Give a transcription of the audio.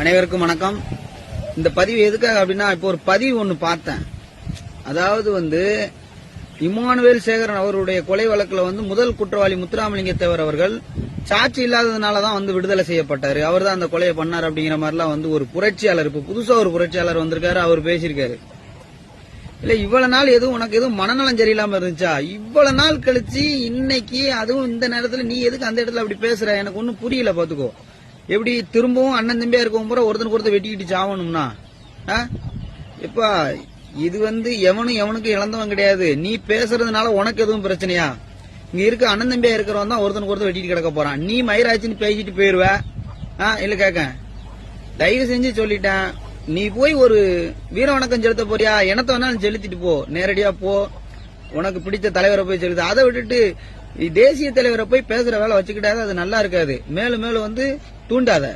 அனைவருக்கும் வணக்கம். இந்த பதிவு எதுக்காக அப்படின்னா இப்போ ஒரு பதிவு ஒன்று பார்த்தேன். அதாவது வந்து இமானுவேல் சேகரன் அவருடைய கொலை வழக்குல வந்து முதல் குற்றவாளி முத்துராமலிங்க தேவர் அவர்கள் சாட்சி இல்லாததுனால தான் வந்து விடுதலை செய்யப்பட்டாரு. அவர் தான் அந்த கொலையை பண்ணார் அப்படிங்கிற மாதிரிலாம் வந்து ஒரு புரட்சியாளர் இப்போ புதுசா ஒரு புரட்சியாளர் வந்திருக்காரு அவர் பேசியிருக்காரு. இல்ல இவ்வளவு நாள் எதுவும் உனக்கு எதுவும் மனநலம் சரியில்லாம இருந்துச்சா? இவ்வளவு நாள் கழிச்சு இன்னைக்கு அதுவும் இந்த நேரத்துல நீ எதுக்கு அந்த இடத்துல அப்படி பேசுற? எனக்கு ஒன்னும் புரியல பாத்துக்கோ. எப்படி திரும்பவும் அண்ணன் தம்பியா இருக்கவும் பூரா ஒருத்தனுக்கு ஒருத்தர் வெட்டிக்கிட்டு சாவணும்னா? ஆ? எப்பா இது வந்து எவனும் எவனுக்கு இழந்தவன் கிடையாது. நீ பேசுறதுனால உனக்கு எதுவும் பிரச்சனையா? இங்க இருக்க அண்ணன் தம்பியா இருக்கிறவன் தான் ஒருத்தனுக்கு ஒருத்தர் வெட்டிட்டு கிடக்க போறான். நீ மயிராச்சின்னு பேசிட்டு போயிருவ. ஆ இல்ல கேக்க தயவு செஞ்சு சொல்லிட்டேன். நீ போய் ஒரு வீர வணக்கம் செலுத்த போறியா? எனத்த வேணாலும் செலுத்திட்டு போ. நேரடியா போ. உனக்கு பிடிச்ச தலைவரை போய் செலுத்து. அதை விட்டுட்டு தேசிய தலைவரை போய் பேசுற வேலை வச்சுக்கிட்டாது அது நல்லா இருக்காது. மேலும் மேலும் வந்து தூண்டாத.